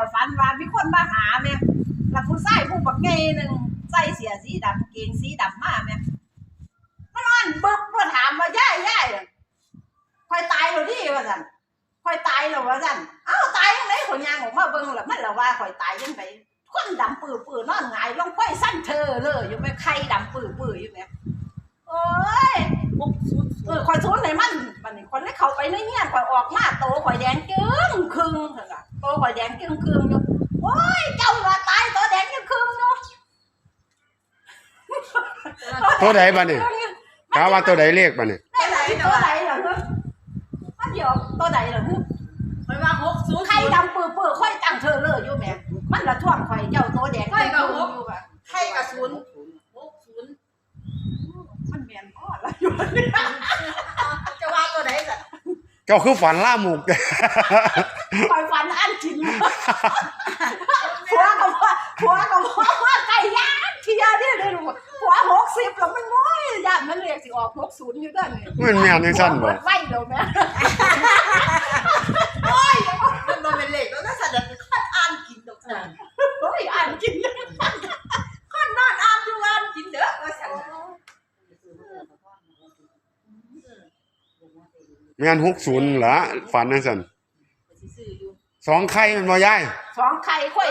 ข่อยฝันว่ามีคนมาหาแม่แล้วผู้ชายผู้บักเงยหนึ่งใส่เสียสีดำเกงสีดำมาแม่มันอ่อนบึบมาถามว่าย่ายย่ายข่อยตายแล้วดิว่าซั่นข่อยตายแล้วว่าซั่นเอ้าตายจังไดข่อยยางออกมาเบิ่งแล้วมันละว่าข่อยตายจังไดคนดำปื้อๆนอนหงายลงไฟสั่นเธอเลยอยู่แม่ไข่ดำปื้อๆออยู่แม่โอ้ยเออข่อยสูนให้มันบัดนี้คนได้เข้าไปในเงี้ยข่อยออกมาโตคอยแดงจึ้งครึ่งอยู่โอ้ยเจ้าว่าตายโตแดงจึ้งครึ่งอยู่ตัวใดบัดนี้กาว่าตัวใดเลข บัดนี้ได้ไหนตัวใดเหรอฮึมันเดี๋ยวตัวใดเหรอฮึไปว่าหกศูนย์ไข่ดำปื้อๆข่อยตั้งเธอเลยอยู่แหม่มัน จ้าคือฝันล่าหมูกข่อยฝันอันกินผัวก็ว่าผัวก็ว่าว่าไก่ย่างเทียเนี่ยเด้อลูกผัว60แล้วมันน้อยย่านมันเรียกสิออก60อยู่เด้อนี่มันแม่นจังซั่นบ่ไว้เดี๋ยวแม่มันบ่เป็นเลขแล้วนะสัตว์เดี๋ยวข้อนอ่านกินตกใจเฮ้ยอ่านกินเลยข้อนนอนอ่านอยู่อ่านกินเด้อว่าสัตว์ แม่น60เหรอฝันจังซั่นซื้ออยู่สองไข่แมันบ่ยาย สองไข่ค่อย